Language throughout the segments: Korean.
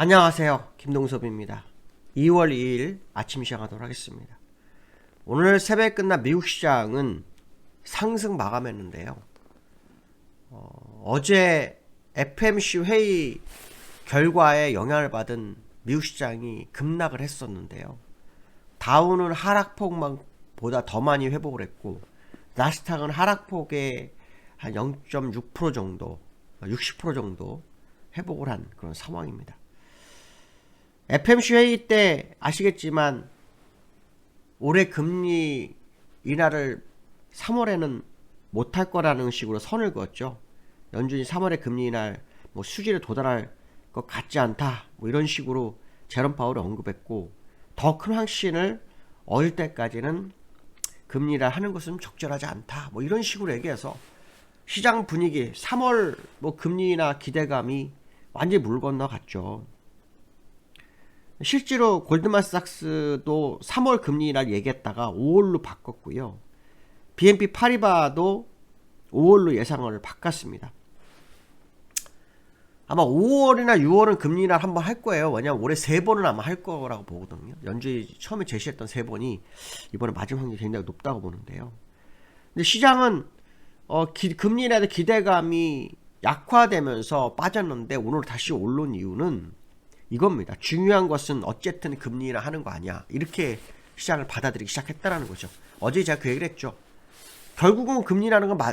안녕하세요. 김동섭입니다. 2월 2일 아침 시작하도록 하겠습니다. 오늘 새벽에 끝난 미국 시장은 상승 마감했는데요. 어, 제 FMC 회의 결과에 영향을 받은 미국 시장이 급락을 했었는데요. 다우는 하락폭보다 더 많이 회복을 했고 나스닥은 하락폭의 한0.6% 정도, 60% 정도 회복을 한 그런 상황입니다. FMC 회의 때 아시겠지만 올해 금리 인하를 3월에는 못할 거라는 식으로 선을 그었죠. 연준이 3월에 금리 인하 뭐 수지를 도달할 것 같지 않다. 뭐 이런 식으로 제롬 파월이 언급했고 더 큰 확신을 얻을 때까지는 금리 인하 하는 것은 적절하지 않다. 뭐 이런 식으로 얘기해서 시장 분위기 3월 뭐 금리 인하 기대감이 완전히 물 건너갔죠. 실제로 골드만삭스도 3월 금리 날 얘기했다가 5월로 바꿨고요. BNP 파리바도 5월로 예상을 바꿨습니다. 아마 5월이나 6월은 금리 날 한번 할 거예요. 왜냐면 올해 세 번은 아마 할 거라고 보거든요. 연준이 처음에 제시했던 세 번이 이번에 맞을 확률이 굉장히 높다고 보는데요. 근데 시장은 어, 기, 금리 인하에 기대감이 약화되면서 빠졌는데 오늘 다시 오른 이유는 이겁니다. 중요한 것은 어쨌든 금리나 하는 거 아니야. 이렇게 시장을 받아들이기 시작했다라는 거죠. 어제 제가 그 얘기를 했죠. 결국은 금리라는 건 마,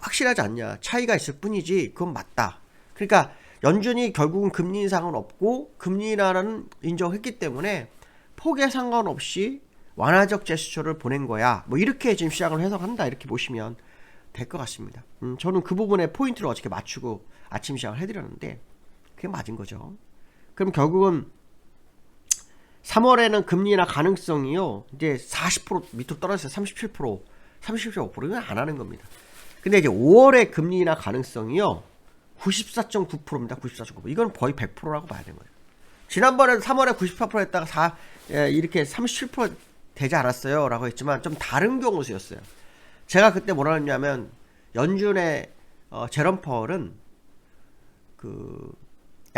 확실하지 않냐. 차이가 있을 뿐이지 그건 맞다. 그러니까 연준이 결국은 금리 인상은 없고 금리 인하는 인정했기 때문에 폭에 상관없이 완화적 제스처를 보낸 거야. 뭐 이렇게 지금 시장을 해석한다. 이렇게 보시면 될 것 같습니다. 음, 저는 그 부분에 포인트를 어떻게 맞추고 아침 시작을 해드렸는데 그게 맞은 거죠. 그럼 결국은 3월에는 금리나 가능성이요. 이제 40% 밑으로 떨어졌어요. 37%, 37.5%는 안 하는 겁니다. 근데 이제 5월에 금리나 가능성이요. 94.9%입니다. 94.9%. 이건 거의 100%라고 봐야 되는 거예요. 지난번에 3월에 98% 했다가 4, 예, 이렇게 37% 되지 않았어요. 라고 했지만 좀 다른 경우 수였어요. 제가 그때 뭐라 했냐면 연준의 어, 제롬 퍼월은 그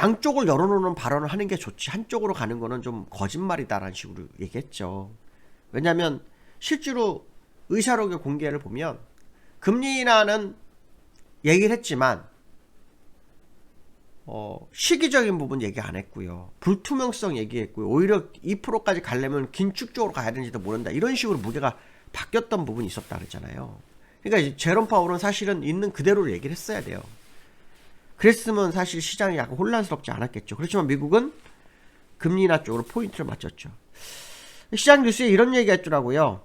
양쪽을 열어놓는 발언을 하는 게 좋지 한쪽으로 가는 거는 좀 거짓말이다라는 식으로 얘기했죠. 왜냐하면 실제로 의사록의 공개를 보면 금리 인하는 얘기를 했지만 어, 시기적인 부분 얘기 안 했고요. 불투명성 얘기했고요. 오히려 2%까지 가려면 긴축 쪽으로 가야 되는지도 모른다. 이런 식으로 무게가 바뀌었던 부분이 있었다 그랬잖아요. 그러니까 제롬 파월은 사실은 있는 그대로 얘기를 했어야 돼요. 그랬으면 사실 시장이 약간 혼란스럽지 않았겠죠. 그렇지만 미국은 금리 인하 쪽으로 포인트를 맞췄죠. 시장 뉴스에 이런 얘기가 있더라고요.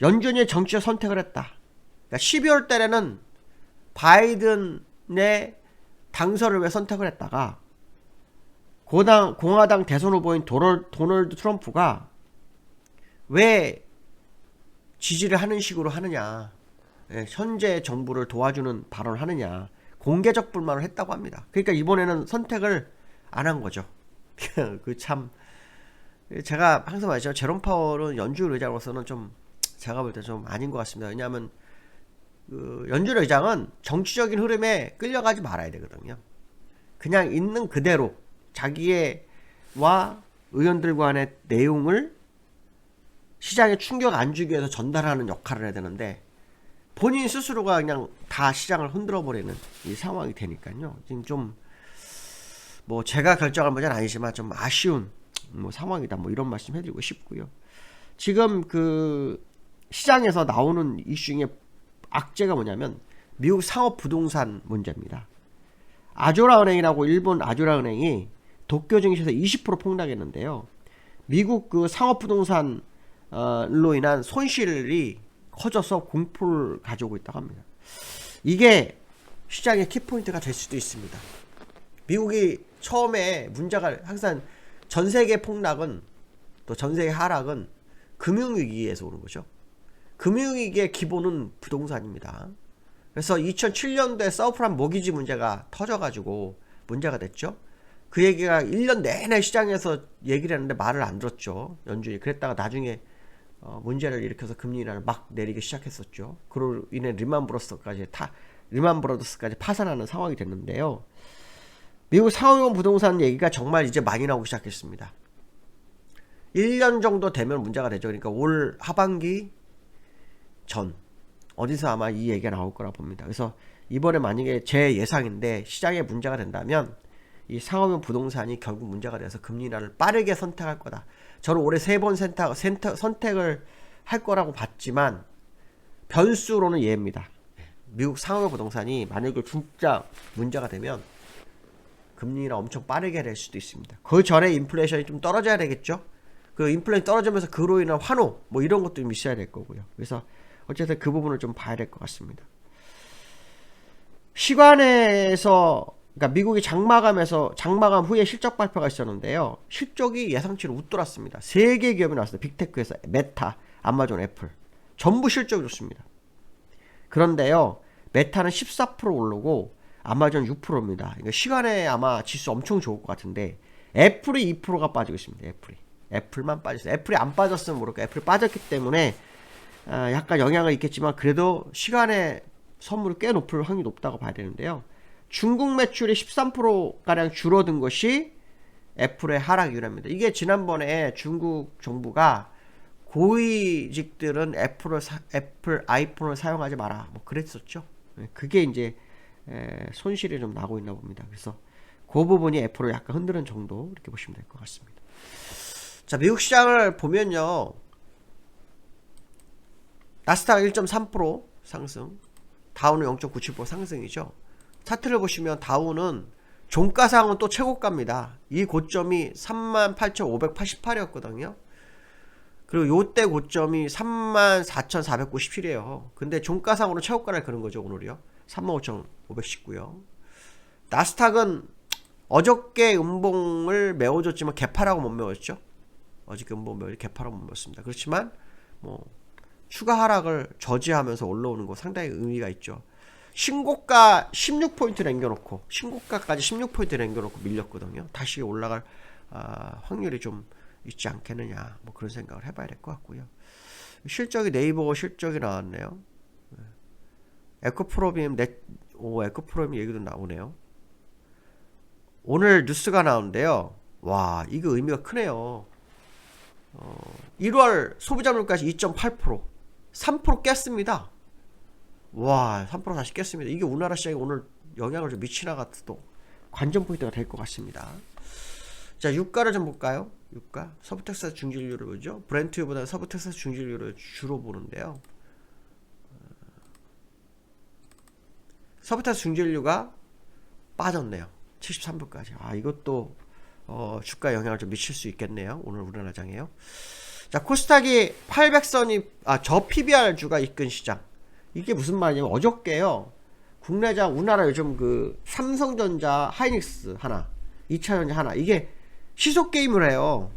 연준이 정치적 선택을 했다. 그러니까 12월 달에는 바이든의 당선을 왜 선택을 했다가 고당, 공화당 대선 후보인 도널, 도널드 트럼프가 왜 지지를 하는 식으로 하느냐. 예, 현재 정부를 도와주는 발언을 하느냐. 공개적 불만을 했다고 합니다. 그러니까 이번에는 선택을 안 한 거죠. 그 참 제가 항상 말했죠. 제롬 파월은 연준 의장으로서는 좀 제가 볼 때 좀 아닌 것 같습니다. 왜냐하면 그 연준 의장은 정치적인 흐름에 끌려가지 말아야 되거든요. 그냥 있는 그대로 자기의 와 의원들 간의 내용을 시장에 충격 안 주기 위해서 전달하는 역할을 해야 되는데 본인 스스로가 그냥 다 시장을 흔들어 버리는 이 상황이 되니까요. 지금 좀 뭐 제가 결정한 문제는 아니지만 좀 아쉬운 뭐 상황이다. 뭐 이런 말씀 해드리고 싶고요. 지금 그 시장에서 나오는 이슈 중에 악재가 뭐냐면 미국 상업 부동산 문제입니다. 아조라 은행이라고 일본 아조라 은행이 도쿄 증시에서 20% 폭락했는데요. 미국 그 상업 부동산로 인한 손실이 커져서 공포를 가져오고 있다고 합니다. 이게 시장의 키포인트가 될 수도 있습니다. 미국이 처음에 문제가 항상 전 세계 폭락은 또 전 세계 하락은 금융위기에서 오는 거죠. 금융위기의 기본은 부동산입니다. 그래서 2007년도에 서프란 모기지 문제가 터져가지고 문제가 됐죠. 그 얘기가 1년 내내 시장에서 얘기를 했는데 말을 안 들었죠. 연준이. 그랬다가 나중에 어, 문제를 일으켜서 금리 인하를 막 내리기 시작했었죠. 그로 인해 리만 브로스까지 타 리만 브로더스까지 파산하는 상황이 됐는데요. 미국 상업용 부동산 얘기가 정말 이제 많이 나오기 시작했습니다. 1년 정도 되면 문제가 되죠. 그러니까 올 하반기 전 어디서 아마 이 얘기가 나올 거라 봅니다. 그래서 이번에 만약에 제 예상인데 시장에 문제가 된다면 이 상업용 부동산이 결국 문제가 돼서 금리 인하를 빠르게 선택할 거다. 저는 올해 세번 선택, 선택, 선택을 할 거라고 봤지만 변수로는 예입니다. 미국 상업용 부동산이 만약에 진짜 문제가 되면 금리 인하 엄청 빠르게 될 수도 있습니다. 그 전에 인플레이션이 좀 떨어져야 되겠죠. 그 인플레이션 떨어지면서 그로 인한 환호 뭐 이런 것도 좀 있어야 될 거고요. 그래서 어쨌든 그 부분을 좀 봐야 될 것 같습니다. 시간에서 그러니까 미국이 장마감에서 장마감 후에 실적 발표가 있었는데요. 실적이 예상치를 웃돌았습니다. 세 개 기업이 나왔어요. 빅테크에서 메타, 아마존, 애플 전부 실적이 좋습니다. 그런데요. 메타는 14% 오르고 아마존 6%입니다. 그러니까 시간에 아마 지수 엄청 좋을 것 같은데 애플이 2%가 빠지고 있습니다. 애플이. 애플만 빠졌어요. 애플이 안 빠졌으면 모를까. 애플이 빠졌기 때문에 아, 약간 영향을 있겠지만 그래도 시간에 선물이 꽤 높을 확률이 높다고 봐야 되는데요. 중국 매출이 13%가량 줄어든 것이 애플의 하락 이유랍니다. 이게 지난번에 중국 정부가 고위직들은 애플을 사, 애플 아이폰을 사용하지 마라. 뭐 그랬었죠. 네, 그게 이제 에, 손실이 좀 나고 있나 봅니다. 그래서 그 부분이 애플을 약간 흔드는 정도 이렇게 보시면 될 것 같습니다. 자, 미국 시장을 보면요. 나스닥 1.3% 상승, 다우는 0.97% 상승이죠. 차트를 보시면 다우는 종가상은 또 최고가입니다. 이 고점이 38,588이었거든요. 그리고 요때 고점이 34,497이에요. 근데 종가상으로 최고가를 그는 거죠, 오늘이요. 35,519요. 나스닥은 어저께 음봉을 메워줬지만 개파라고 못 메웠죠. 어저께 음봉 메워 개파라고 못 메웠습니다. 그렇지만 뭐 추가 하락을 저지하면서 올라오는 거 상당히 의미가 있죠. 신고가 16포인트 남겨놓고 신고가까지 16포인트 남겨놓고 밀렸거든요. 다시 올라갈 아, 확률이 좀 있지 않겠느냐 뭐 그런 생각을 해봐야 될 것 같고요. 실적이 네이버 실적이 나왔네요. 에코프로비엠 넷, 오 에코프로비엠 얘기도 나오네요. 오늘 뉴스가 나오는데요. 와 이거 의미가 크네요. 어, 1월 소비자 물가지 2.8% 3% 깼습니다. 와, 3% 다시 깼습니다. 이게 우리나라 시장에 오늘 영향을 좀 미치나 같도 관전 포인트가 될 것 같습니다. 자, 유가를 좀 볼까요? 유가. 서브텍사스 중진율을 보죠. 브렌트보다 서브텍사스 중진율을 주로 보는데요. 서브텍사스 중진율가 빠졌네요. 73불까지. 아, 이것도 어, 주가 영향을 좀 미칠 수 있겠네요. 오늘 우리나라 장에요. 자, 코스닥이 800선이 아, 저 PBR 주가 이끈 시장. 이게 무슨 말이냐면 어저께요. 국내장 우리나라 요즘 그 삼성전자, 하이닉스 하나, 2차전자 하나 이게 시속 게임을 해요.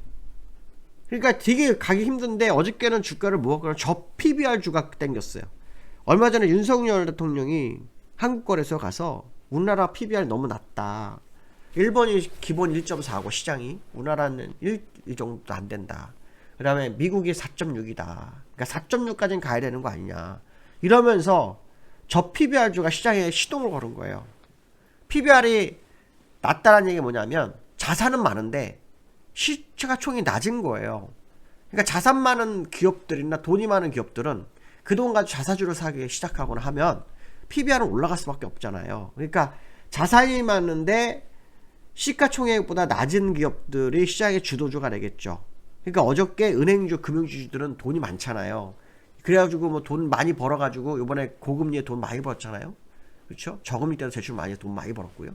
그러니까 되게 가기 힘든데 어저께는 주가를 모았거나 저 PBR 주가 땡겼어요. 얼마 전에 윤석열 대통령이 한국 거래소 가서 우리나라 PBR 너무 낮다. 일본이 기본 1.4고 시장이 우리나라는 1, 이 정도 안 된다. 그 다음에 미국이 4.6이다. 그러니까 4.6까지는 가야 되는 거 아니냐. 이러면서 저 PBR주가 시장에 시동을 걸은 거예요. PBR이 낮다는 얘기 뭐냐면 자산은 많은데 시가총이 낮은 거예요. 그러니까 자산 많은 기업들이나 돈이 많은 기업들은 그 돈 가지고 자사주를 사기 시작하거나 하면 PBR은 올라갈 수밖에 없잖아요. 그러니까 자산이 많은데 시가총액보다 낮은 기업들이 시장의 주도주가 되겠죠. 그러니까 어저께 은행주, 금융주들은 돈이 많잖아요. 그래가지고 뭐 돈 많이 벌어가지고 이번에 고금리에 돈 많이 벌었잖아요. 그렇죠? 저금리 때도 대출 많이 돈 많이 벌었고요.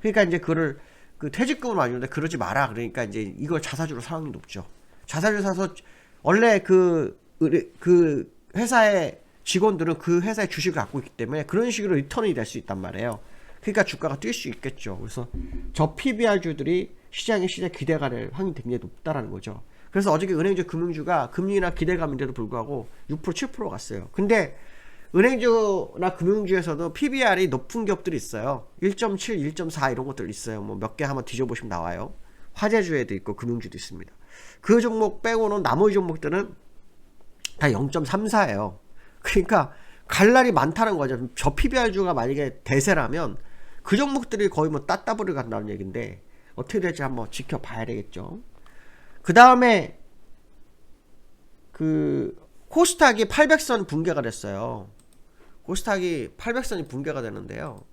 그러니까 이제 그를 그 퇴직금을 많이 주는데 그러지 마라. 그러니까 이제 이걸 자사주로 게 높죠. 자사주 사서 원래 그, 그 회사의 직원들은 그 회사의 주식을 갖고 있기 때문에 그런 식으로 리턴이 될 수 있단 말이에요. 그러니까 주가가 뛸 수 있겠죠. 그래서 저 PBR주들이 시장의 시장 기대가 될 확률이 굉장히 높다라는 거죠. 그래서 어저께 은행주 금융주가 금리나 기대감인데도 불구하고 6% 7% 갔어요. 근데 은행주나 금융주에서도 PBR이 높은 기업들이 있어요. 1.7, 1.4 이런 것들 있어요. 뭐 몇 개 한번 뒤져보시면 나와요. 화재주에도 있고 금융주도 있습니다. 그 종목 빼고는 나머지 종목들은 다 0.34예요. 그러니까 갈 날이 많다는 거죠. 저 PBR주가 만약에 대세라면 그 종목들이 거의 뭐 따따블을 간다는 얘기인데 어떻게 될지 한번 지켜봐야 되겠죠. 그 다음에 그 코스닥이 800선 붕괴가 됐어요. 코스닥이 800선이 붕괴가 되는데요.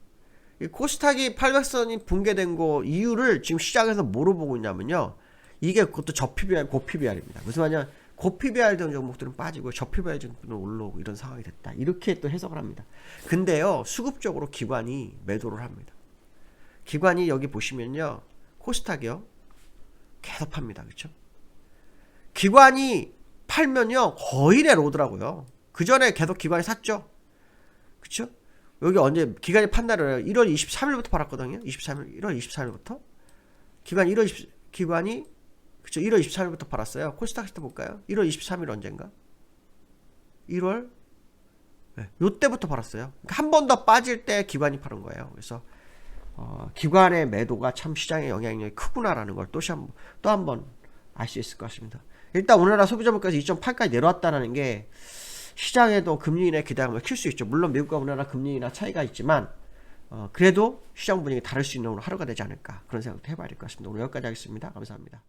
이 코스닥이 800선이 붕괴된 거 이유를 지금 시장에서 뭐로 보고 있냐면요. 이게 그것도 저PBR, 고PBR입니다. 무슨 말이냐? 고PBR 된 종목들은 빠지고 저PBR 종목들은 올라오고 이런 상황이 됐다. 이렇게 또 해석을 합니다. 근데요, 수급적으로 기관이 매도를 합니다. 기관이 여기 보시면요, 코스닥이요, 계속 팝니다. 그렇죠? 기관이 팔면요, 거의 내려오더라고요. 그 전에 계속 기관이 샀죠. 그쵸? 여기 언제 기간이 판단을 1월 23일부터 팔았거든요. 23일 1월 24일부터 기간 1월 20 기관이 그쵸 1월 24일부터 팔았어요. 코스닥 시트 볼까요? 1월 23일 언젠가? 1월 네, 요때부터 팔았어요. 그러니까 한 번 더 빠질 때 기관이 파는 거예요. 그래서 어, 기관의 매도가 참 시장에 영향력이 크구나라는 걸 또 한 또 한 번 알 수 있을 것 같습니다. 일단 오늘날 소비자 물가에서 2.8까지 내려왔다는 게 시장에도 금리 인하 기대감을 키울 수 있죠. 물론 미국과 우리나라 금리 인하 차이가 있지만 어, 그래도 시장 분위기 다를 수 있는 오늘 하루가 되지 않을까 그런 생각도 해봐야 될 것 같습니다. 오늘 여기까지 하겠습니다. 감사합니다.